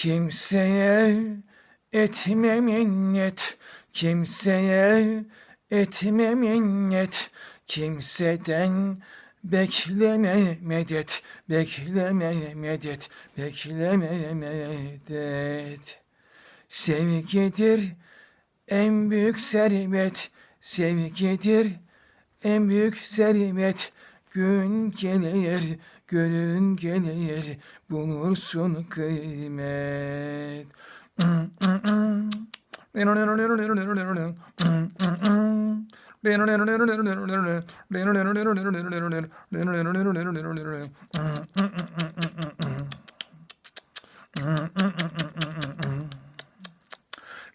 Kimseye etme minnet, kimseye etme minnet, kimseden bekleme medet, bekleme medet, bekleme medet. Sevgidir en büyük servet, sevgidir en büyük servet. Gün gelir, günün gelir, bulursun kıymet.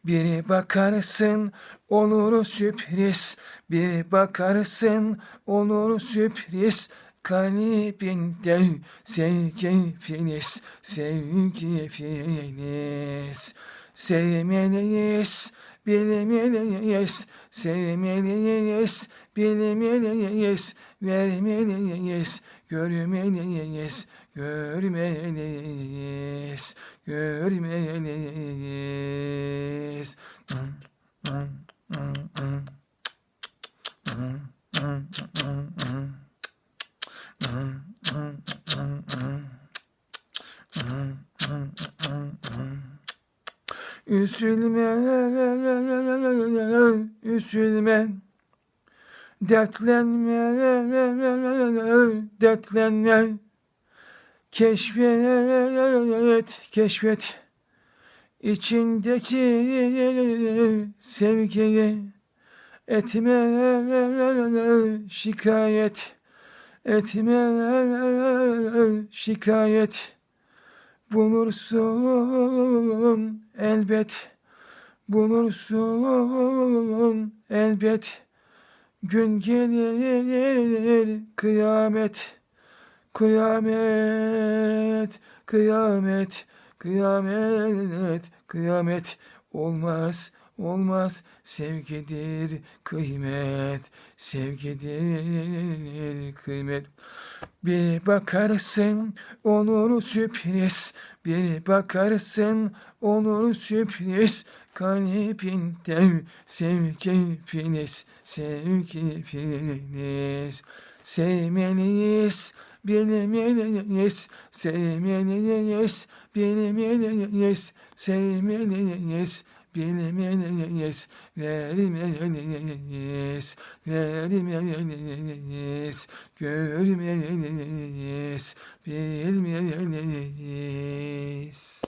Bir bakarsın olur sürpriz, bir bakarsın olur sürpriz. Kalbinde sevgi filiz, sevgi filiz. Sevmeliyiz, bilmeliyiz, sevmeliyiz, bilmeliyiz, vermeliyiz, görmeliyiz, görmeliyiz, görmeliyiz. Üzülme, üzülme, dertlenme, dertlenme. Keşfet, keşfet içindeki sevgiyi etme şikayet, etme şikayet. Bulursun elbet, bulursun elbet. Gün gelir kıyamet, kıyamet, kıyamet, kıyamet, kıyamet. Olmaz, olmaz sevgidir kıymet, sevgidir kıymet. Bir bakarsın olur sürpriz, bir bakarsın olur sürpriz. Kalbinde sevgi filiz, sevgi filiz. Sevmeliyiz, bilmeliyiz, sevmeliyiz, bilmeliyiz, sevmeliyiz, bilmeliyiz, vermeliyiz, vermeliyiz, görmeliyiz, bilmeliyiz.